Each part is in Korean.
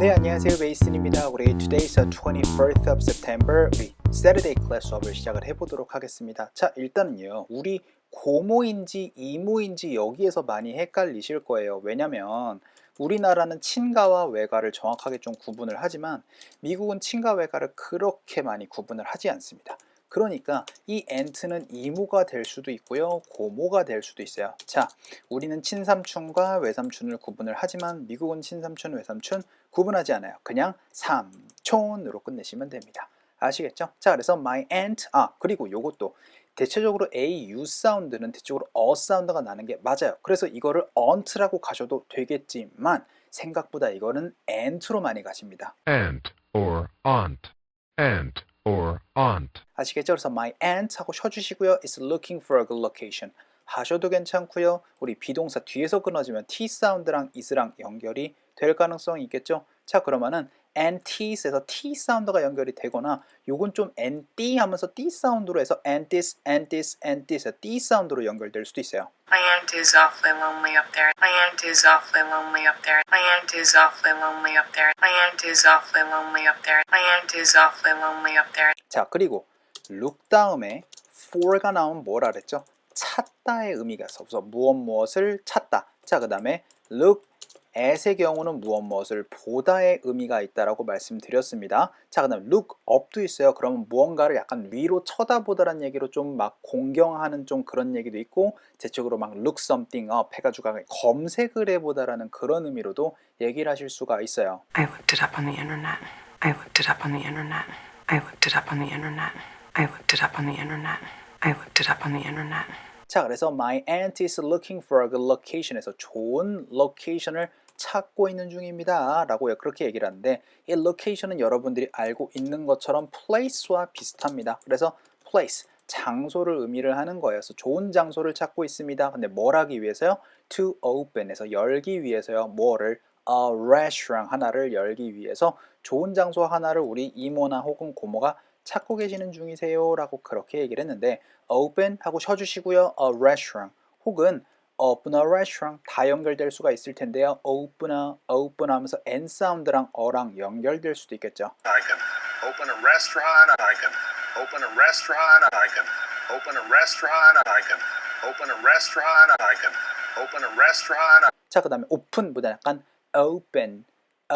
네 안녕하세요 베이슨입니다. 우리 today's the 21st of September 우리 Saturday class 수업을 시작을 해보도록 하겠습니다. 자 일단은요 우리 고모인지 이모인지 여기에서 많이 헷갈리실 거예요. 왜냐면 우리나라는 친가와 외가를 정확하게 좀 구분을 하지만 미국은 친가 외가를 그렇게 많이 구분을 하지 않습니다. 그러니까 이 ant는 이모가 될 수도 있고요 고모가 될 수도 있어요 자 우리는 친삼촌과 외삼촌을 구분을 하지만 미국은 친삼촌 외삼촌 구분하지 않아요 그냥 삼촌으로 끝내시면 됩니다 아시겠죠? 자 그래서 my aunt 아 그리고 요것도 대체적으로 A, U 사운드는 대체적으로 어 사운드가 나는 게 맞아요 그래서 이거를 aunt라고 가셔도 되겠지만 생각보다 이거는 ant로 많이 가십니다 aunt or aunt, aunt or aunt. 아시겠죠? 그래서 my aunt 하고 쉬어주시고요. is looking for a good location 하셔도 괜찮고요. 우리 비동사 뒤에서 끊어지면 t 사운드랑 is랑 연결이 될 가능성이 있겠죠? 자 그러면은 antis에서 t 사운드가 연결이 되거나 요건 좀 anti 하면서 d 사운드로 해서 antis, antis, antis d 사운드로 연결될 수도 있어요. My aunt is awfully lonely up there. My aunt is awfully lonely up there. My aunt is awfully lonely up there. My aunt is awfully lonely up there. My aunt is awfully lonely up there. 자 그리고 look 다음에 for가 나오면 뭐라 그랬죠? 찾다의 의미가 있어서 무엇 무엇을 찾다. 자 그 다음에 look at의 경우는 무엇 무엇을 보다의 의미가 있다라고 말씀드렸습니다. 자 그 다음 look up도 있어요. 그러면 무언가를 약간 위로 쳐다보다라는 얘기로 좀 막 공경하는 좀 그런 얘기도 있고 대체적으로 막 look something up 해가지고 검색을 해보다라는 그런 의미로도 얘기를 하실 수가 있어요. I looked it up on the internet. I looked it up on the internet. I looked it up on the internet. I looked it up on the internet. I looked it up on the internet. 자, 그래서 my aunt is looking for a good location에서 좋은 로케이션을 찾고 있는 중입니다. 라고 그렇게 얘기를 하는데 이 location은 여러분들이 알고 있는 것처럼 place와 비슷합니다. 그래서 place, 장소를 의미를 하는. 그래서 좋은 장소를 찾고 있습니다. 근데 뭘 하기 위해서요? to open에서 열기 위해서요. 뭐를? a restaurant 하나를 열기 위해서 좋은 장소 하나를 우리 이모나 혹은 고모가 찾고 계시는 중이세요 라고 그렇게 얘기를 했는데 open 하고 쉬어주시고요 a restaurant 혹은 open a restaurant 다 연결될 수가 있을 텐데요 open a, open 하면서 n 사운드랑 어랑 연결될 수도 있겠죠 I can open a restaurant. I can open a restaurant. I can open a restaurant. I can open a restaurant. I can open a restaurant. 자 그 다음에 open보다 약간 open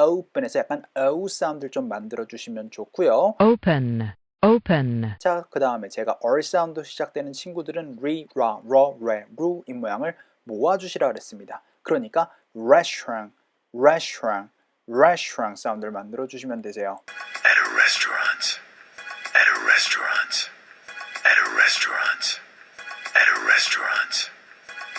open에서 약간 o 사운드를 좀 만들어 주시면 좋고요 open, open, 자, 그 다음에 제가 R 사운드 시작되는 친구들은 리, 라, 러, 레, 루이 모양을 모아 주시라 그랬습니다. 그러니까 restaurant, restaurant, restaurant 사운드를 만들어 주시면 되세요. At a restaurant. At a restaurant. At a restaurant. At a restaurant.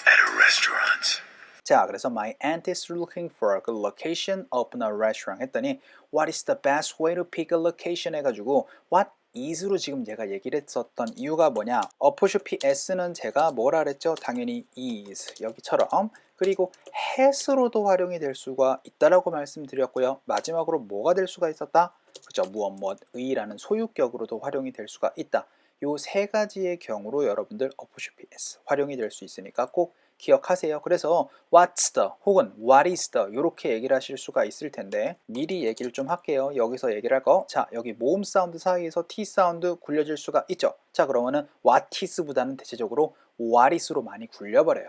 At a restaurant. 자, 그래서 my aunt is looking for a good location, open a restaurant 했더니 what is the best way to pick a location 해가지고 what is로 지금 제가 얘기를 했었던 이유가 뭐냐 어포쇼피 s는 제가 뭐라 그랬죠? 당연히 is 여기처럼 그리고 has로도 활용이 될 수가 있다라고 말씀드렸고요. 마지막으로 뭐가 될 수가 있었다? 그죠? 무엇 무엇 의라는 소유격으로도 활용이 될 수가 있다. 요 세 가지의 경우로 여러분들 어포쇼피 s 활용이 될 수 있으니까 꼭 기억하세요. 그래서 what's the 혹은 what is the 이렇게 얘기를 하실 수가 있을 텐데 미리 얘기를 좀 할게요. 여기서 얘기를 할 거. 자, 여기 모음 사운드 사이에서 t 사운드 굴려질 수가 있죠. 자, 그러면은 what is보다는 대체적으로 what is로 많이 굴려버려요.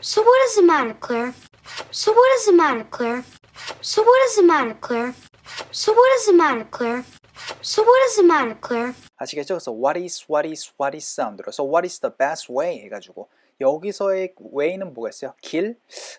So what does it matter, Claire? So what does it matter, Claire? So what does it matter, Claire? So what does it matter, Claire? So what does it matter, Claire? 아시겠죠? 그래서 what is, what is, what is 사운드로. So what is the best way 해가지고 여기서의 way는 뭐가 있어요? 길?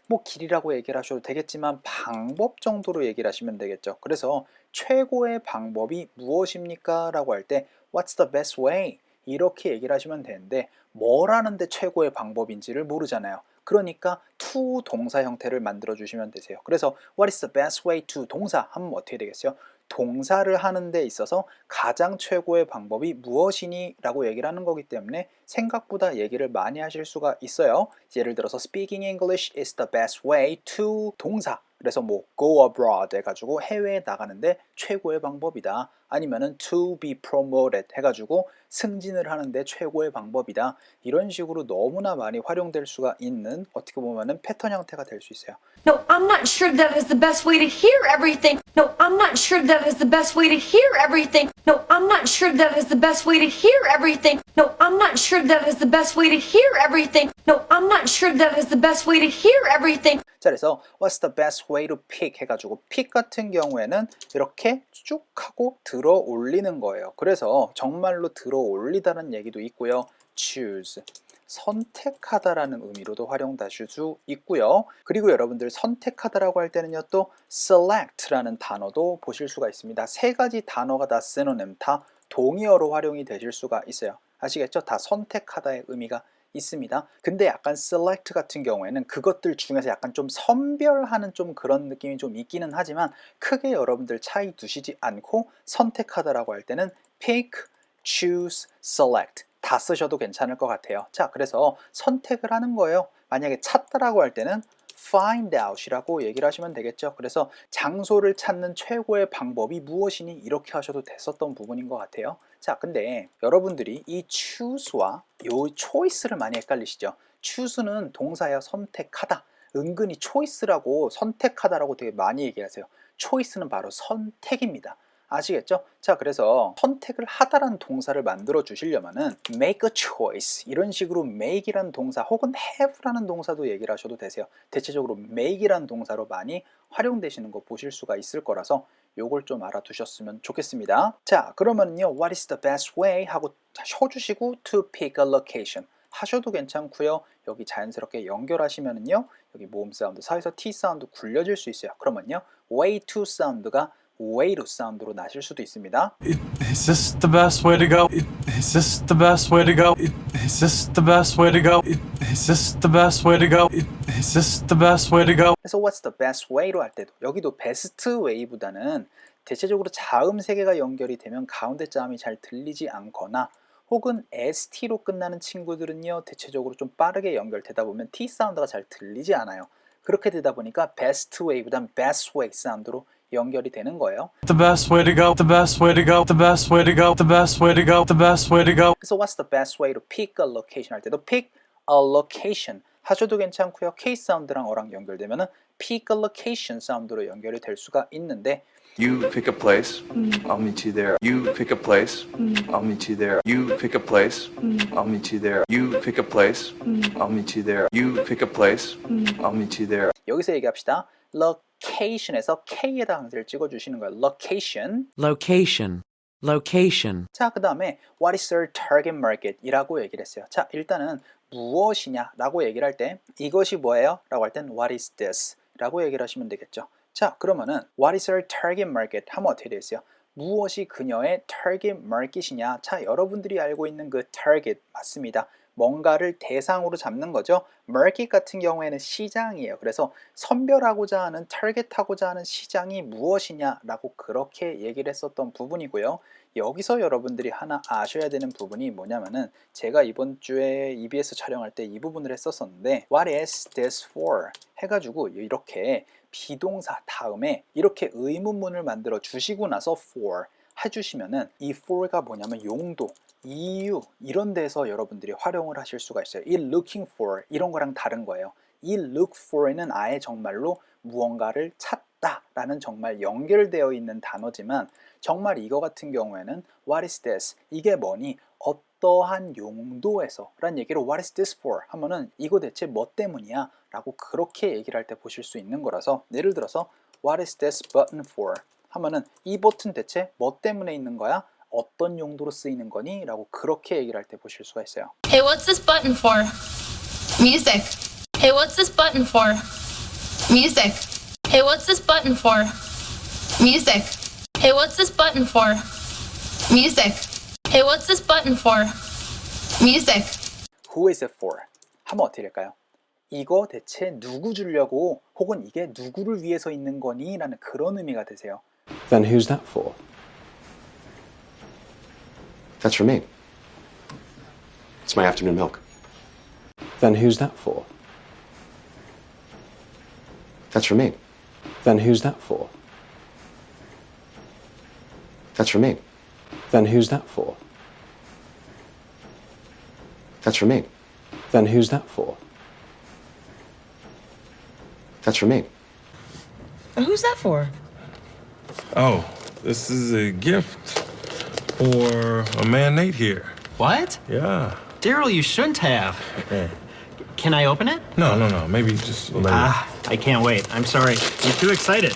뭐 길이라고 얘기를 하셔도 되겠지만 방법 정도로 얘기를 하시면 되겠죠. 그래서 최고의 방법이 무엇입니까? 라고 할 때 What's the best way? 이렇게 얘기를 하시면 되는데 뭘 하는데 최고의 방법인지를 모르잖아요. 그러니까 to 동사 형태를 만들어 주시면 되세요. 그래서 What is the best way to 동사 하면 어떻게 되겠어요? 동사를 하는 데 있어서 가장 최고의 방법이 무엇이니? 라고 얘기를 하는 거기 때문에 생각보다 얘기를 많이 하실 수가 있어요. 예를 들어서 speaking English is the best way to 동사 그래서 뭐 go abroad 해가지고 해외에 나가는데 최고의 방법이다. 아니면은 to be promoted 해가지고 승진을 하는데 최고의 방법이다. 이런 식으로 너무나 많이 활용될 수가 있는 어떻게 보면은 패턴 형태가 될 수 있어요. No, I'm not sure that is the best way to hear everything. No, I'm not sure that is the best way to hear everything. No, I'm not sure that is the best way to hear everything. No, I'm not sure that is the best way to hear everything. No, I'm not sure that is the best way to hear everything. 자, 그래서 what's the best way to pick 해가지고 pick 같은 경우에는 이렇게 쭉 하고 들어 올리는 거예요. 그래서 정말로 들어 올리다는 얘기도 있고요. choose 선택하다라는 의미로도 활용되실 수 있고요. 그리고 여러분들 선택하다라고 할 때는요 또 select라는 단어도 보실 수가 있습니다. 세 가지 단어가 다 synonym, 다 동의어로 활용이 되실 수가 있어요. 아시겠죠? 다 선택하다의 의미가 있습니다. 근데 약간 select 같은 경우에는 그것들 중에서 약간 좀 선별하는 좀 그런 느낌이 좀 있기는 하지만 크게 여러분들 차이 두시지 않고 선택하다라고 할 때는 pick, choose, select 다 쓰셔도 괜찮을 것 같아요. 자, 그래서 선택을 하는 거예요. 만약에 찾다라고 할 때는 find out이라고 얘기를 하시면 되겠죠. 그래서 장소를 찾는 최고의 방법이 무엇이니 이렇게 하셔도 됐었던 부분인 것 같아요. 자, 근데 여러분들이 이 choose와 요 choice를 많이 헷갈리시죠. choose는 동사야 선택하다. 은근히 choice라고 선택하다라고 되게 많이 얘기하세요. choice는 바로 선택입니다. 아시겠죠? 자, 그래서 선택을 하다라는 동사를 만들어 주시려면은 make a choice 이런 식으로 make이라는 동사 혹은 have라는 동사도 얘기를 하셔도 되세요. 대체적으로 make이라는 동사로 많이 활용되시는 거 보실 수가 있을 거라서 요걸 좀 알아두셨으면 좋겠습니다. 자, 그러면요. What is the best way 하고 쳐주시고 to pick a location 하셔도 괜찮고요. 여기 자연스럽게 연결하시면은요. 여기 모음 사운드 사이에서 T 사운드 굴려질 수 있어요. 그러면요. way to 사운드가 way to 사운드로 나실 수도 있습니다. Is this the best way to go? Is this the best way to go? Is this the best way to go? Is this the best way to go? Is this the best way to go? 그래서 what's the best way로 할 때도 여기도 best way보다는 대체적으로 자음 세 개가 연결이 되면 가운데 자음이 잘 들리지 않거나 혹은 st로 끝나는 친구들은요 대체적으로 좀 빠르게 연결되다 보면 t 사운드가 잘 들리지 않아요. 그렇게 되다 보니까 best way보단 best way 사운드로 연결이 되는 거예요. The best way to go. The best way to go. The best way to go. The best way to go. The best way to go. 그래서 what's the best way to pick a location 할 때도 pick a location 하셔도 괜찮고요. K 사운드랑 어랑 연결되면은 pick a location 사운드로 연결이 될 수가 있는데 You pick a place, I'll meet you there. You pick a place, I'll meet you there. You pick a place, I'll meet you there. You pick a place, I'll meet you there. You pick a place, I'll meet you there. 여기서 얘기합시다. Location에서 K에다 항제를 찍어주시는 거예요. location. location, location, 자, 그 다음에 what is your target market? 이라고 얘기를 했어요. 자, 일단은 무엇이냐? 라고 얘기를 할 때 이것이 뭐예요? 라고 할 땐 what is this? 라고 얘기를 하시면 되겠죠. 자, 그러면은 what is your target market? 하면 어떻게 되겠어요? 무엇이 그녀의 target market이냐? 자, 여러분들이 알고 있는 그 target 맞습니다. 뭔가를 대상으로 잡는 거죠. market 같은 경우에는 시장이에요. 그래서 선별하고자 하는, 타겟하고자 하는 시장이 무엇이냐라고 그렇게 얘기를 했었던 부분이고요. 여기서 여러분들이 하나 아셔야 되는 부분이 뭐냐면은 제가 이번 주에 EBS 촬영할 때 이 부분을 했었었는데 What is this for? 해가지고 이렇게 비동사 다음에 이렇게 의문문을 만들어 주시고 나서 for 해주시면은 이 for가 뭐냐면 용도, 이유 이런 데서 여러분들이 활용을 하실 수가 있어요. 이 looking for 이런 거랑 다른 거예요. 이 look for에는 아예 정말로 무언가를 찾다 라는 정말 연결되어 있는 단어지만 정말 이거 같은 경우에는 what is this? 이게 뭐니? 어떠한 용도에서 라는 얘기를 what is this for? 하면은 이거 대체 뭐 때문이야? 라고 그렇게 얘기를 할 때 보실 수 있는 거라서 예를 들어서 what is this button for? 하면은 이 버튼 대체 뭐 때문에 있는 거야? 어떤 용도로 쓰이는 거니? 라고 그렇게 얘기를 할 때 보실 수가 있어요. Hey, what's this button for? Music. Hey, what's this button for? Music. Hey, what's this button for? Music. Hey, what's this button for? Music. Hey, what's this button for? Music. Who is it for? 하면 어떻게 될까요? 이거 대체 누구 주려고 혹은 이게 누구를 위해서 있는 거니? 라는 그런 의미가 되세요. Then who's that for? That's for me. It's my afternoon milk. Then who's that for? That's for me. Then who's that for? That's for me. Then who's that for? That's for me. Then who's that for? That's for me. Who's that for? Oh, this is a gift for a man Nate here. What? Yeah. Daryl, you shouldn't have. Can I open it? No, no, no. Maybe just later. Ah, I can't wait. I'm sorry. I'm too excited.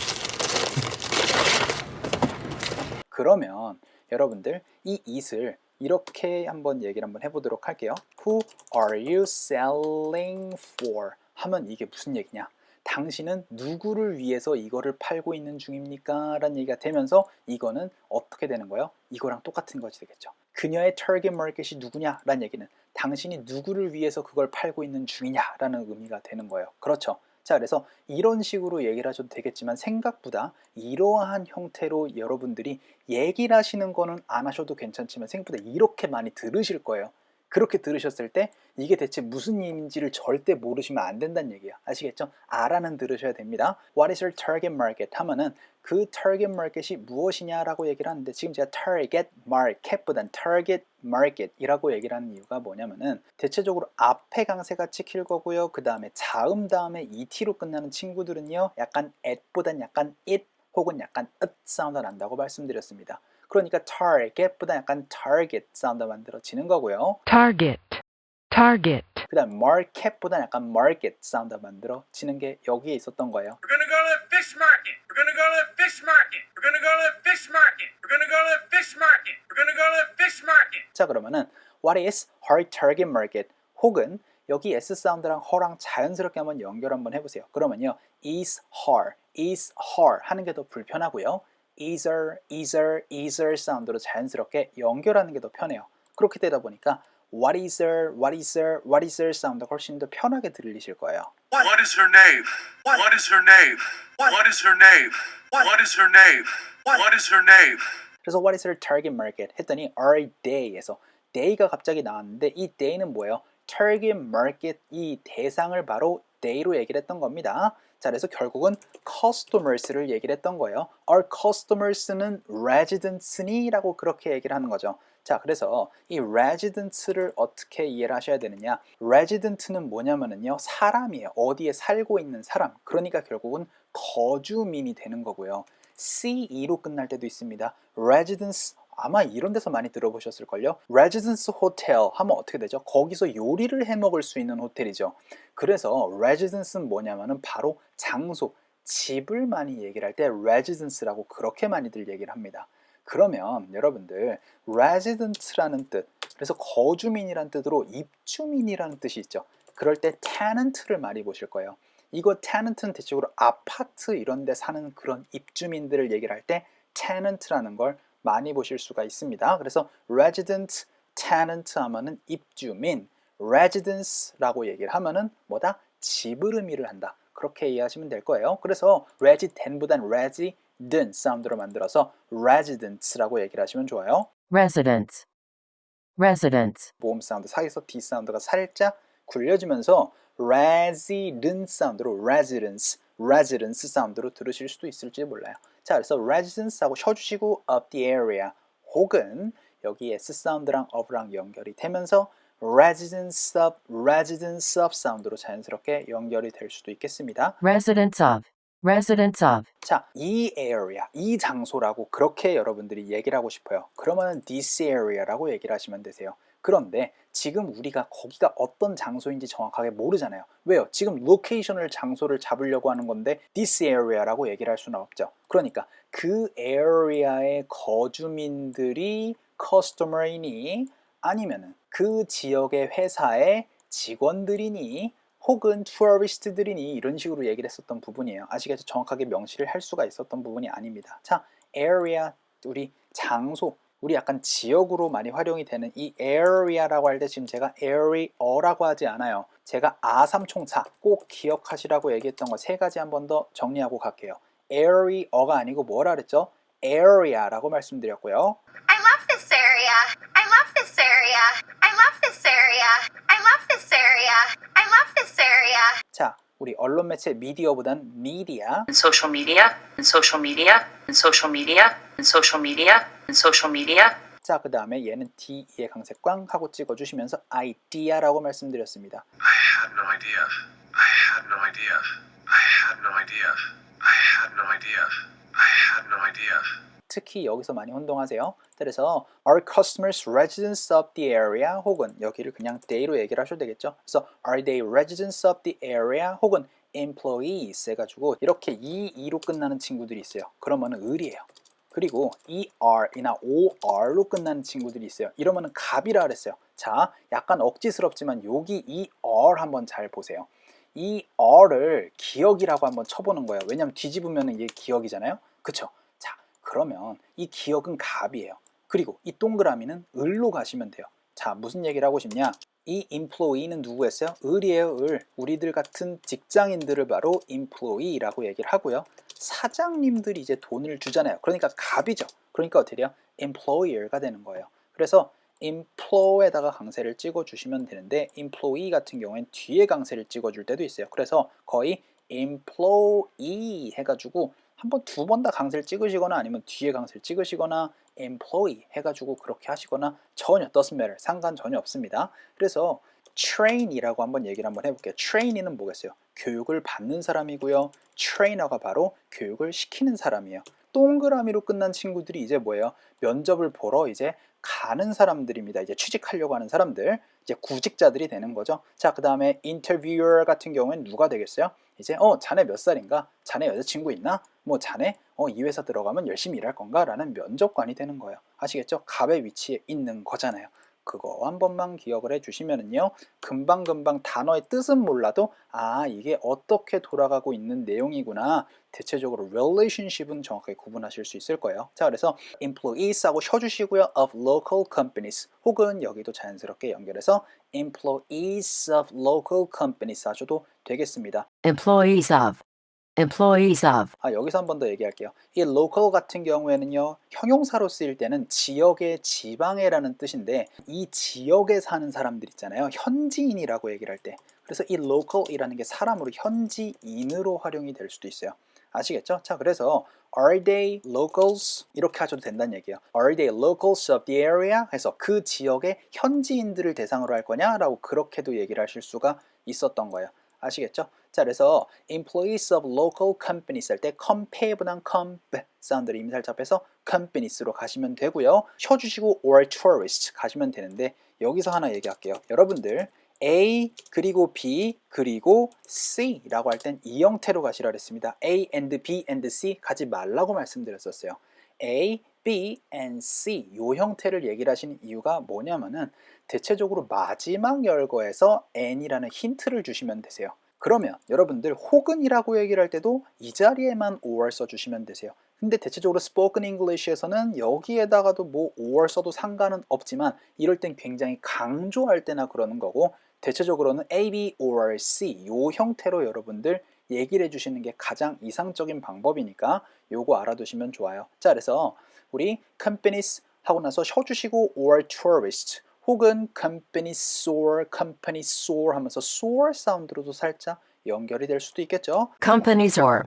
그러면 여러분들 이 it을 이렇게 한번 얘기를 한번 해보도록 할게요. Who are you selling for? 하면 이게 무슨 얘기냐? 당신은 누구를 위해서 이거를 팔고 있는 중입니까? 라는 얘기가 되면서 이거는 어떻게 되는 거예요? 이거랑 똑같은 것이 되겠죠. 그녀의 target market이 누구냐? 라는 얘기는 당신이 누구를 위해서 그걸 팔고 있는 중이냐? 라는 의미가 되는 거예요. 그렇죠. 자, 그래서 이런 식으로 얘기를 하셔도 되겠지만 생각보다 이러한 형태로 여러분들이 얘기를 하시는 거는 안 하셔도 괜찮지만 생각보다 이렇게 많이 들으실 거예요. 그렇게 들으셨을 때 이게 대체 무슨 의미인지를 절대 모르시면 안 된다는 얘기야. 아시겠죠? 알아는 들으셔야 됩니다. What is your target market? 하면은 그 target market이 무엇이냐라고 얘기를 하는데 지금 제가 target market보단 target market이라고 얘기를 하는 이유가 뭐냐면은 대체적으로 앞에 강세가 찍힐 거고요. 그 다음에 자음 다음에 et로 끝나는 친구들은요. 약간 at보단 약간 it 혹은 약간 it 사운드가 난다고 말씀드렸습니다. 그러니까 target보다 약간 target 사운드 만들어지는 거고요. target, target, 그 다음 market보다 약간 market 사운드 만들어지는 게 여기에 있었던 거예요. We're gonna go to the fish market. We're gonna go to the fish market. We're gonna go to the fish market. We're gonna go to the fish market. We're gonna go to the fish market. 자 그러면은 what is her target market 혹은 여기 S 사운드랑 her랑 자연스럽게 한번 연결 한번 해보세요. 그러면요 is her, is her 하는 게 더 불편하고요. Is her, is her, is her 사운드로 자연스럽게 연결하는 게 더 편해요. 그렇게 되다 보니까 what is her, what is her, what is her 사운드가 훨씬 더 편하게 들리실 거예요. What, is her name? What, is her name? What, is her name? What, is her name? What, what is her name? 그래서 what is her target market 했더니 our day에서 day가 갑자기 나왔는데 이 day는 뭐예요? target market 이 대상을 바로 day로 얘기를 했던 겁니다. 자, 그래서 결국은 customers를 얘기를 했던 거예요. Our customers는 residents니 라고 그렇게 얘기를 하는 거죠. 자, 그래서 이 residents를 어떻게 이해를 하셔야 되느냐? resident는 뭐냐면은요, 사람이에요. 어디에 살고 있는 사람. 그러니까 결국은 거주민이 되는 거고요. CE로 끝날 때도 있습니다. residence 아마 이런 데서 많이 들어보셨을걸요? residence hotel 하면 어떻게 되죠? 거기서 요리를 해 먹을 수 있는 호텔이죠. 그래서 residence는 뭐냐면은 바로 장소, 집을 많이 얘기를 할 때 residence라고 그렇게 많이들 얘기를 합니다. 그러면 여러분들 resident라는 뜻, 그래서 거주민이란 뜻으로 입주민이라는 뜻이 있죠. 그럴 때 tenant를 많이 보실 거예요. 이거 tenant는 대체적으로 아파트 이런 데 사는 그런 입주민들을 얘기를 할 때 tenant라는 걸 많이 보실 수가 있습니다. 그래서 resident, tenant 하면은 입주민, residence라고 얘기를 하면은 뭐다? 집을 의미를 한다. 그렇게 이해하시면 될 거예요. 그래서 resident보단 resident 사운드로 만들어서 residence라고 얘기를 하시면 좋아요. residence, residence, 모음 사운드 사이에서 D 사운드가 살짝 굴려지면서 resident 사운드로 residence, residence 사운드로 들으실 수도 있을지 몰라요. 자, 그래서 residence 하고 쉬어주시고 of the area 혹은 여기 S 사운드랑 of랑 연결이 되면서 residence of, residence of 사운드로 자연스럽게 연결이 될 수도 있겠습니다. residence of, residence of, 자, 이 area, 이 장소라고 그렇게 여러분들이 얘기를 하고 싶어요. 그러면 this area라고 얘기를 하시면 되세요. 그런데 지금 우리가 거기가 어떤 장소인지 정확하게 모르잖아요. 왜요? 지금 로케이션을 장소를 잡으려고 하는 건데 this area라고 얘기를 할 수는 없죠. 그러니까 그 area의 거주민들이 customer이니 아니면은 그 지역의 회사의 직원들이니 혹은 투어리스트들이니 이런 식으로 얘기를 했었던 부분이에요. 아시겠죠? 정확하게 명시를 할 수가 있었던 부분이 아닙니다. 자, area 우리 장소 우리 약간 지역으로 많이 활용이 되는 이 area라고 할 때 지금 제가 area라고 하지 않아요. 제가 아삼총사 꼭 기억하시라고 얘기했던 거 세 가지 한 번 더 정리하고 갈게요. area가 아니고 뭐라 그랬죠? area라고 말씀드렸고요. I love this area. I love this area. I love this area. I love this area. I love this area. 자, 우리 언론 매체 미디어보단 미디어. social media, social media, social media, social media, social media. 자, 그 다음에 얘는 D의 강세 꽝 하고 찍어주시면서 idea라고 말씀드렸습니다. I had no idea. I had no idea. I had no idea. I had no idea. I had no idea. 특히 여기서 많이 혼동하세요. 그래서 are customers residents of the area 혹은 여기를 그냥 they로 얘기를 하셔도 되겠죠. 그래서 are they residents of the area 혹은 employees 해가지고 이렇게 EE로 끝나는 친구들이 있어요. 그러면은 을이에요. 그리고 ER이나 OR로 끝나는 친구들이 있어요. 이러면은 갑이라 그랬어요. 자, 약간 억지스럽지만 여기 ER 한번 잘 보세요. 이 어를 기억이라고 한번 쳐보는 거예요. 왜냐면 뒤집으면 이게 기억이잖아요. 그쵸? 자, 그러면 이 기억은 갑이에요. 그리고 이 동그라미는 을로 가시면 돼요. 자, 무슨 얘기를 하고 싶냐? 이 employee는 누구였어요? 을이에요, 을. 우리들 같은 직장인들을 바로 employee라고 얘기를 하고요. 사장님들이 이제 돈을 주잖아요. 그러니까 갑이죠. 그러니까 어떻게 돼요? employer가 되는 거예요. 그래서 employ에다가 강세를 찍어 주시면 되는데 employee 같은 경우엔 뒤에 강세를 찍어 줄 때도 있어요. 그래서 거의 employee 해가지고 한 번 두 번 다 강세를 찍으시거나 아니면 뒤에 강세를 찍으시거나 employee 해가지고 그렇게 하시거나 전혀 doesn't matter 상관 전혀 없습니다. 그래서 train이라고 한번 얘기를 한번 해볼게요. train이는 뭐겠어요? 교육을 받는 사람이고요. trainer가 바로 교육을 시키는 사람이에요. 동그라미로 끝난 친구들이 이제 뭐예요? 면접을 보러 이제 가는 사람들입니다. 이제 취직하려고 하는 사람들, 이제 구직자들이 되는 거죠. 자, 그 다음에 interviewer 같은 경우엔 누가 되겠어요? 이제 어, 자네 몇 살인가? 자네 여자친구 있나? 뭐 자네 어, 이 회사 들어가면 열심히 일할 건가? 라는 면접관이 되는 거예요. 아시겠죠? 갑의 위치에 있는 거잖아요. 그거 한 번만 기억을 해주시면은요 금방금방 단어의 뜻은 몰라도 아 이게 어떻게 돌아가고 있는 내용이구나. 대체적으로 relationship은 정확하게 구분하실 수 있을 거예요. 자 그래서 employees하고 쉬어주시고요. of local companies. 혹은 여기도 자연스럽게 연결해서 employees of local companies 하셔도 되겠습니다. Employees of. Employees of. 아, 여기서 한 번 더 얘기할게요. 이 local 같은 경우에는요, 형용사로 쓰일 때는 지역의 지방에라는 뜻인데, 이 지역에 사는 사람들 있잖아요. 현지인이라고 얘기를 할 때. 그래서 이 local이라는 게 사람으로 현지인으로 활용이 될 수도 있어요. 아시겠죠? 자, 그래서 are they locals? 이렇게 하셔도 된다는 얘기예요. are they locals of the area? 해서 그 지역의 현지인들을 대상으로 할 거냐라고 그렇게도 얘기를 하실 수가 있었던 거예요. 아시겠죠? 자, 그래서 employees of local companies 할 때 compare보단 comp 사운드를 살짝 빼서 companies로 가시면 되고요. 쉬어주시고 or tourist 가시면 되는데 여기서 하나 얘기할게요. 여러분들 A 그리고 B 그리고 C라고 할 땐 이 형태로 가시라 그랬습니다. A and B and C 가지 말라고 말씀드렸었어요. A, B and C 요 형태를 얘기를 하시는 이유가 뭐냐면은 대체적으로 마지막 열거에서 N이라는 힌트를 주시면 되세요. 그러면 여러분들 혹은이라고 얘기를 할 때도 이 자리에만 or 써주시면 되세요. 근데 대체적으로 spoken English에서는 여기에다가도 뭐 or 써도 상관은 없지만 이럴 땐 굉장히 강조할 때나 그러는 거고 대체적으로는 A, B, or C 요 형태로 여러분들 얘기를 해주시는 게 가장 이상적인 방법이니까 요거 알아두시면 좋아요. 자 그래서 우리 companies 하고 나서 쉬어주시고 or tourist 혹은 company soar, company soar 하면서 soar 사운드로도 살짝 연결이 될 수도 있겠죠. Companies or.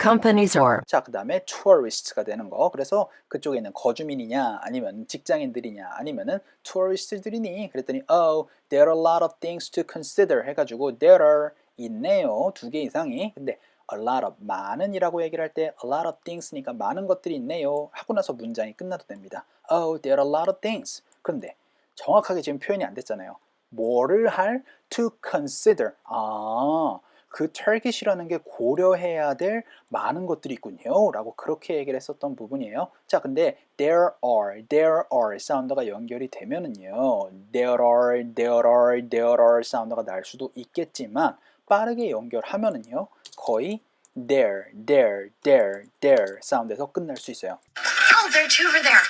Companies or. 자, 그 다음에 tourist가 되는 거. 그래서 그쪽에 있는 거주민이냐, 아니면 직장인들이냐, 아니면은 tourist들이니. 그랬더니, oh, there are a lot of things to consider 해 가지고 there are 있네요. 두 개 이상이. 근데 a lot of 많은이라고 얘기를 할 때 a lot of things니까 많은 것들이 있네요. 하고 나서 문장이 끝나도 됩니다. Oh, there are a lot of things. 그런데 정확하게 지금 표현이 안 됐잖아요. 뭐를 할? to consider. 아, 그 target이라는 게 고려해야 될 많은 것들이 있군요. 라고 그렇게 얘기를 했었던 부분이에요. 자, 근데 there are, there are 사운드가 연결이 되면은요. there are, there are, there are 사운드가 날 수도 있겠지만 빠르게 연결하면은요. 거의 there, there, there, there 사운드에서 끝날 수 있어요. Oh, there are two over there.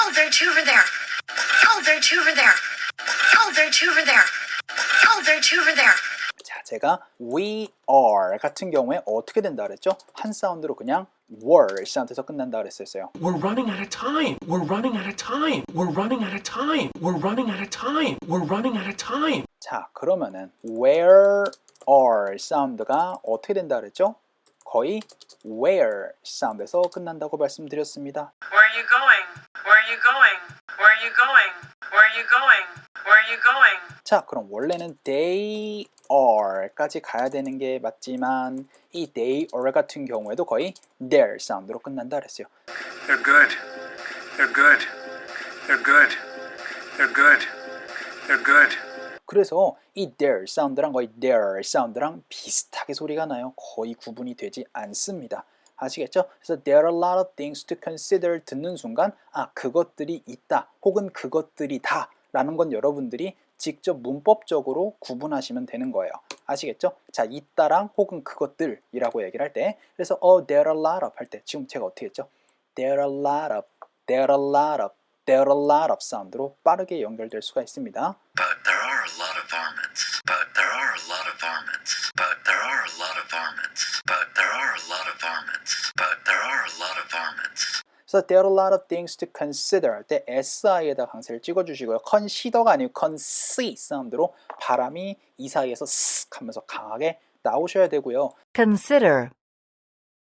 Oh, there are two over there. Oh, there are two over there. Oh, there are two over there. Oh, there are two over there. 자, 제가 we are 같은 경우에 어떻게 된다 그랬죠? 한 사운드로 그냥 were 사운드에서 끝난다 그랬었어요. We're running out of time. We're running out of time. We're running out of time. We're running out of time. We're running out of time. 자, 그러면은 where are 사운드가 어떻게 된다 그랬죠? 거의 where 사운드에서 끝난다고 말씀드렸습니다. Where are you going? Where are you going? Where are you going? Where are you going? Where are you going? 자, 그럼 원래는 they are까지 가야 되는 게 맞지만 이 they are 같은 경우에도 거의 their 사운드로 끝난다 그랬어요. They're good. They're good. They're good. They're good. They're good. 그래서 이 their 사운드랑 거의 their 사운드랑 비슷하게 소리가 나요. 거의 구분이 되지 않습니다. 아시겠죠? 그래서 there are a lot of things to consider 듣는 순간 아 그것들이 있다 혹은 그것들이 다 라는 건 여러분들이 직접 문법적으로 구분하시면 되는 거예요. 아시겠죠? 자 있다랑 혹은 그것들이라고 얘기를 할 때 그래서 어 there are a lot of 할 때 지금 제가 어떻게 했죠? there are a lot of there are a lot of there are a lot of 사운드로 빠르게 연결될 수가 있습니다. But there are a lot of varmints. But there are a lot of varmints. 그래서 there are a lot of things to consider 할때 si에다 강세를 찍어주시고요. consider가 아니고 consi 사운드로 바람이 이 사이에서 쓱 하면서 강하게 나오셔야 되고요. Consider.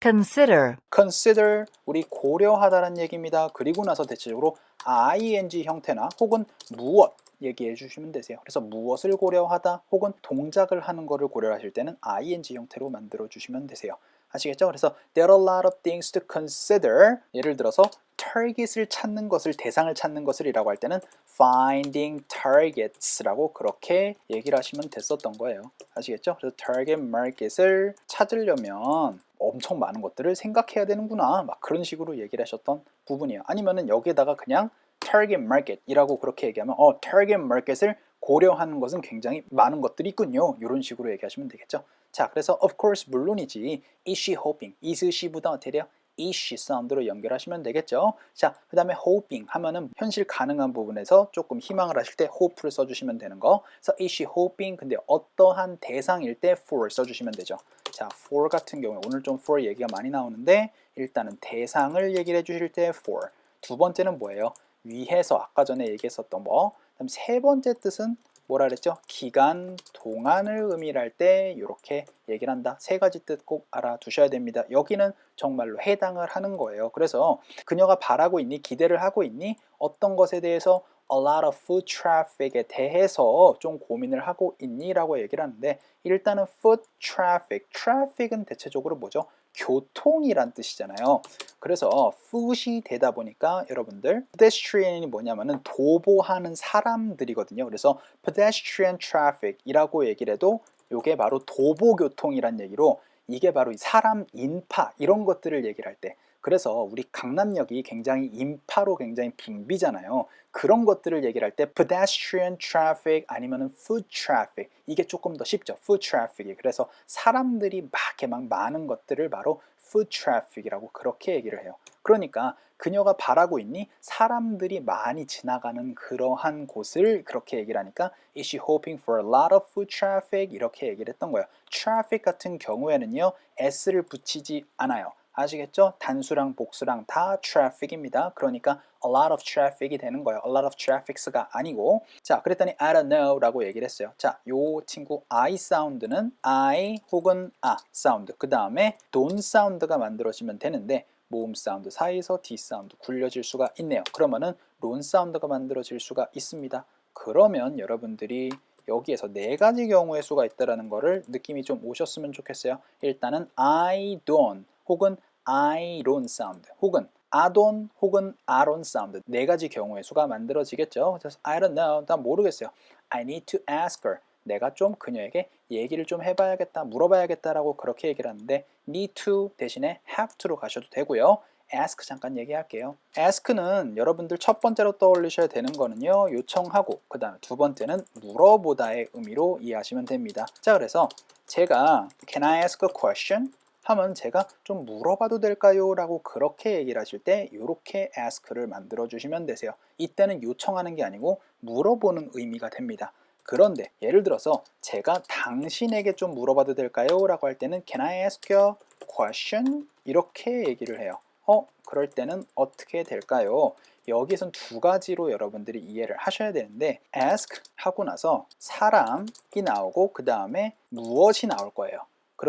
Consider. consider 우리 고려하다라는 얘기입니다. 그리고 나서 대체적으로 ing 형태나 혹은 무엇 얘기해 주시면 되세요. 그래서 무엇을 고려하다 혹은 동작을 하는 거를 고려하실 때는 ing 형태로 만들어 주시면 되세요. 아시겠죠? 그래서 there are a lot of things to consider 예를 들어서 target을 찾는 것을 대상을 찾는 것을이라고 할 때는 finding targets라고 그렇게 얘기를 하시면 됐었던 거예요. 아시겠죠? 그래서 target market을 찾으려면 엄청 많은 것들을 생각해야 되는구나. 막 그런 식으로 얘기를 하셨던 부분이에요. 아니면은 여기에다가 그냥 target market이라고 그렇게 얘기하면 어 target market을 고려하는 것은 굉장히 많은 것들이 있군요. 이런 식으로 얘기하시면 되겠죠. 자, 그래서 of course 물론이지 is she hoping, is she보다 돼요? is she 사운드로 연결하시면 되겠죠. 자, 그 다음에 hoping 하면은 현실 가능한 부분에서 조금 희망을 하실 때 hope를 써주시면 되는 거. 그래서 is she hoping 근데 어떠한 대상일 때 for 써주시면 되죠. 자, for 같은 경우에 오늘 좀 for 얘기가 많이 나오는데 일단은 대상을 얘기를 해주실 때 for. 두 번째는 뭐예요? 위해서 아까 전에 얘기했었던 거. 그다음 세 번째 뜻은 뭐라 그랬죠? 기간, 동안을 의미할 때 이렇게 얘기를 한다. 세 가지 뜻 꼭 알아두셔야 됩니다. 여기는 정말로 해당을 하는 거예요. 그래서 그녀가 바라고 있니? 기대를 하고 있니? 어떤 것에 대해서 a lot of foot traffic에 대해서 좀 고민을 하고 있니? 라고 얘기를 하는데 일단은 foot traffic, traffic은 대체적으로 뭐죠? 교통이란 뜻이잖아요. 그래서 foot이 되다 보니까 여러분들 pedestrian이 뭐냐면은 도보하는 사람들이거든요. 그래서 pedestrian traffic이라고 얘기를 해도 이게 바로 도보교통이란 얘기로 이게 바로 사람 인파 이런 것들을 얘기를 할 때 그래서 우리 강남역이 굉장히 인파로 굉장히 붐비잖아요. 그런 것들을 얘기를 할 때 pedestrian traffic 아니면은 foot traffic 이게 조금 더 쉽죠. foot traffic이 그래서 사람들이 막 이렇게 막 많은 것들을 바로 foot traffic이라고 그렇게 얘기를 해요. 그러니까 그녀가 바라고 있니? 사람들이 많이 지나가는 그러한 곳을 그렇게 얘기를 하니까 Is she hoping for a lot of foot traffic? 이렇게 얘기를 했던 거예요. traffic 같은 경우에는요 s를 붙이지 않아요. 아시겠죠? 단수랑 복수랑 다 traffic입니다. 그러니까 a lot of traffic이 되는 거예요. a lot of traffics가 아니고 자 그랬더니 I don't know 라고 얘기를 했어요. 자, 요 친구 I 사운드는 I 혹은 아 사운드 그 다음에 don't 사운드가 만들어지면 되는데 모음 사운드 사이에서 D 사운드 굴려질 수가 있네요. 그러면은 론 사운드가 만들어질 수가 있습니다. 그러면 여러분들이 여기에서 네 가지 경우의 수가 있다라는 거를 느낌이 좀 오셨으면 좋겠어요. 일단은 I don't 혹은 don't 사운드 혹은 don't 혹은 don't 사운드 네 가지 경우의 수가 만들어지겠죠. 그래서 I don't know, 난 모르겠어요. I need to ask her. 내가 좀 그녀에게 얘기를 좀 해봐야겠다, 물어봐야겠다라고 그렇게 얘기를 하는데 need to 대신에 have to로 가셔도 되고요. ask 잠깐 얘기할게요. ask는 여러분들 첫 번째로 떠올리셔야 되는 거는요. 요청하고 그 다음에 두 번째는 물어보다의 의미로 이해하시면 됩니다. 자 그래서 제가 can I ask a question? 하면 제가 좀 물어봐도 될까요? 라고 그렇게 얘기를 하실 때 이렇게 ask를 만들어 주시면 되세요. 이때는 요청하는 게 아니고 물어보는 의미가 됩니다. 그런데 예를 들어서 제가 당신에게 좀 물어봐도 될까요? 라고 할 때는 Can I ask you a question? 이렇게 얘기를 해요. 어? 그럴 때는 어떻게 될까요? 여기선 두 가지로 여러분들이 이해를 하셔야 되는데 ask 하고 나서 사람이 나오고 그 다음에 무엇이 나올 거예요.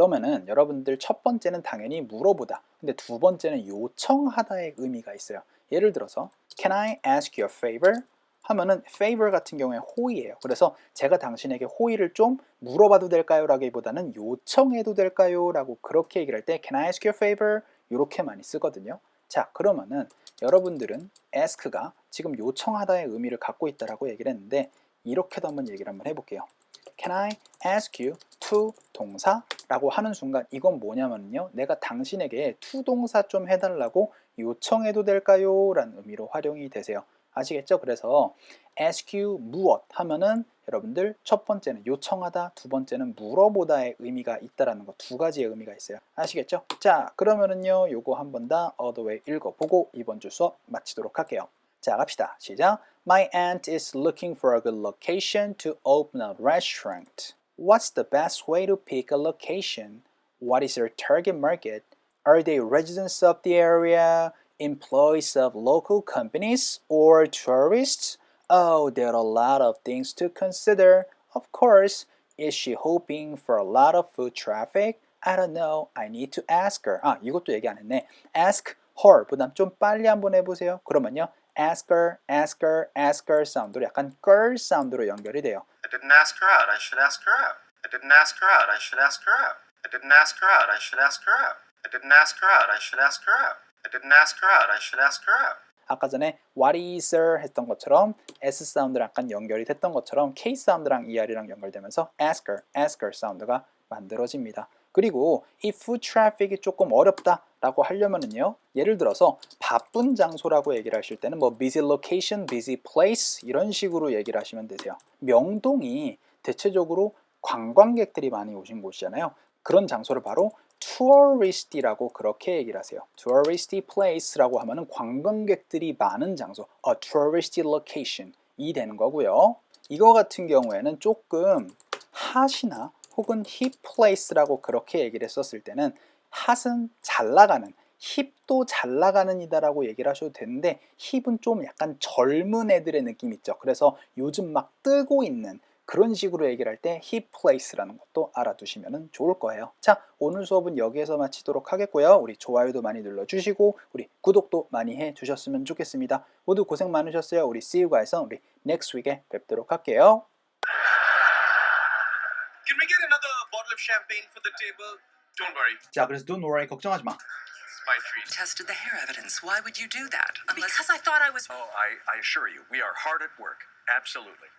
그러면은 여러분들 첫 번째는 당연히 물어보다. 근데 두 번째는 요청하다의 의미가 있어요. 예를 들어서 Can I ask you a favor? 하면은 favor 같은 경우에 호의예요. 그래서 제가 당신에게 호의를 좀 물어봐도 될까요? 라기보다는 요청해도 될까요? 라고 그렇게 얘기를 할 때 Can I ask you a favor? 이렇게 많이 쓰거든요. 자, 그러면은 여러분들은 ask가 지금 요청하다의 의미를 갖고 있다라고 얘기를 했는데 이렇게도 한번 얘기를 한번 해볼게요. Can I ask you to 동사라고 하는 순간 이건 뭐냐면요. 내가 당신에게 to 동사 좀 해달라고 요청해도 될까요? 라는 의미로 활용이 되세요. 아시겠죠? 그래서 ask you 무엇 하면은 여러분들 첫 번째는 요청하다, 두 번째는 물어보다의 의미가 있다라는 거 두 가지의 의미가 있어요. 아시겠죠? 자, 그러면은요, 요거 한번다 어더웨이 읽어보고 이번 주 수업 마치도록 할게요. 자, 갑시다. 시작. My aunt is looking for a good location to open a restaurant. What's the best way to pick a location? What is your target market? Are they residents of the area, employees of local companies, or tourists? Oh, there are a lot of things to consider. Of course, is she hoping for a lot of foot traffic? I don't know. I need to ask her. 아, 이것도 얘기 안 했네. Ask her. 보다 좀 빨리 한번 해보세요. 그러면요. Ask her, ask her, ask her 사운드로 약간 girl 사운드로 연결이 돼요. I didn't ask her out. I should ask her out. I didn't ask her out. I should ask her out. I didn't ask her out. I should ask her out. I didn't ask her out. I should ask her out. I didn't ask her out. I should ask her out. 아까 전에 what is her 했던 것처럼 S 사운드랑 약간 연결이 됐던 것처럼 K 사운드랑 ER이랑 연결되면서 ask her, ask her 사운드가 만들어집니다. 그리고 이 food traffic이 조금 어렵다 라고 하려면은요. 예를 들어서 바쁜 장소라고 얘기를 하실 때는 뭐 busy location, busy place 이런 식으로 얘기를 하시면 되세요. 명동이 대체적으로 관광객들이 많이 오신 곳이잖아요. 그런 장소를 바로 touristy,라고 그렇게 얘기를 하세요. touristy place라고 하면은 관광객들이 많은 장소, a touristy location 이 되는 거고요. 이거 같은 경우에는 조금 핫이나 혹은 힙 place라고 그렇게 얘기를 했었을 때는 핫은 잘 나가는 힙도 잘 나가는 이다라고 얘기를 하셔도 되는데 힙은 좀 약간 젊은 애들의 느낌 있죠. 그래서 요즘 막 뜨고 있는 그런 식으로 얘기를 할 때 힙 플레이스라는 것도 알아두시면 좋을 거예요. 자, 오늘 수업은 여기에서 마치도록 하겠고요. 우리 좋아요도 많이 눌러주시고 우리 구독도 많이 해주셨으면 좋겠습니다. 모두 고생 많으셨어요. 우리 See you guys 우리 next week에 뵙도록 할게요. champagne for the table? Don't worry, 자, 그래서 don't worry 걱정하지 마. it's my treat. Tested the hair evidence. Why would you do that? Unless Because I thought I was. Oh, I, I assure you, we are hard at work. Absolutely.